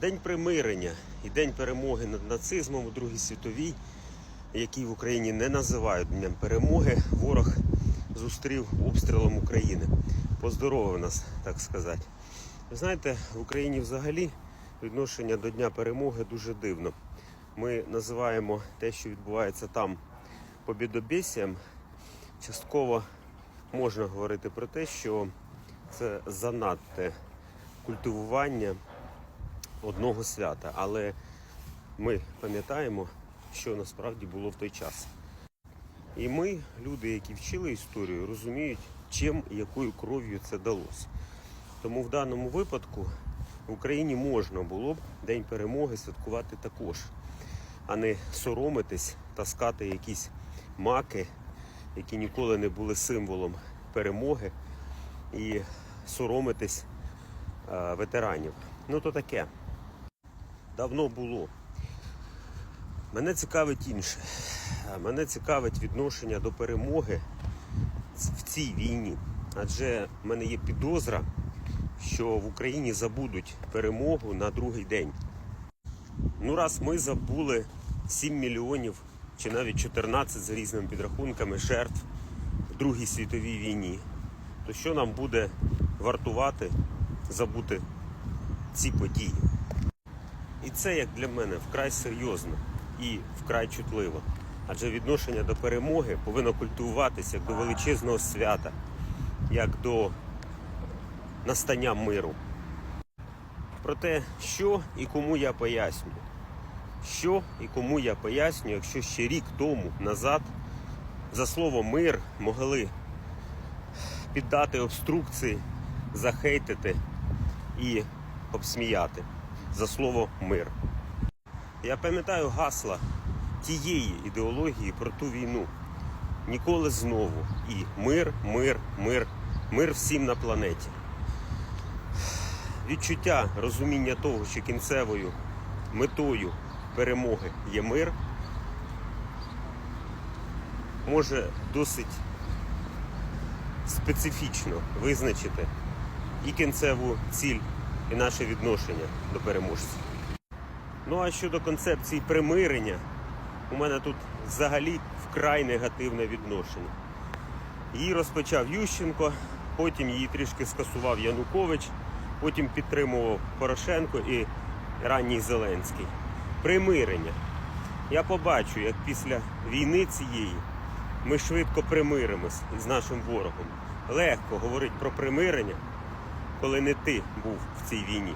День примирення і день перемоги над нацизмом у Другій світовій, який в Україні не називають Днем перемоги, ворог зустрів обстрілом України. Поздоровив нас, так сказати. Ви знаєте, в Україні взагалі відношення до Дня перемоги дуже дивно. Ми називаємо те, що відбувається там побідобєсієм. Частково можна говорити про те, що це занадте культивування одного свята. Але ми пам'ятаємо, що насправді було в той час. І ми, люди, які вчили історію, розуміють, чим і якою кров'ю це далося. Тому в даному випадку в Україні можна було б День перемоги святкувати також, а не соромитись, таскати якісь маки, які ніколи не були символом перемоги, і соромитись е, ветеранів. Ну то таке. Давно було. Мене цікавить інше. Мене цікавить відношення до перемоги в цій війні. Адже в мене є підозра, що в Україні забудуть перемогу на другий день. Ну, раз ми забули 7 мільйонів чи навіть 14 за різними підрахунками жертв в Другій світовій війні, то що нам буде вартувати забути ці події? І це, як для мене, вкрай серйозно і вкрай чутливо. Адже відношення до перемоги повинно культивуватися як до величезного свята, як до настання миру. Про те, що і кому я пояснюю. Що і кому я пояснюю, якщо ще рік тому назад за слово мир могли піддати обструкції, захейтити і обсміяти за слово мир. Я пам'ятаю гасла тієї ідеології про ту війну. Ніколи знову. І мир, мир, мир, мир всім на планеті. Відчуття розуміння того, що кінцевою метою перемоги є мир, може досить специфічно визначити і кінцеву ціль, і наше відношення до переможців. Ну а щодо концепції примирення, у мене тут взагалі вкрай негативне відношення. Її розпочав Ющенко, потім її трішки скасував Янукович, потім підтримував Порошенко і ранній Зеленський. Примирення. Я побачу, як після війни цієї ми швидко примиримось із нашим ворогом. Легко говорити про примирення, коли не ти був в цій війні.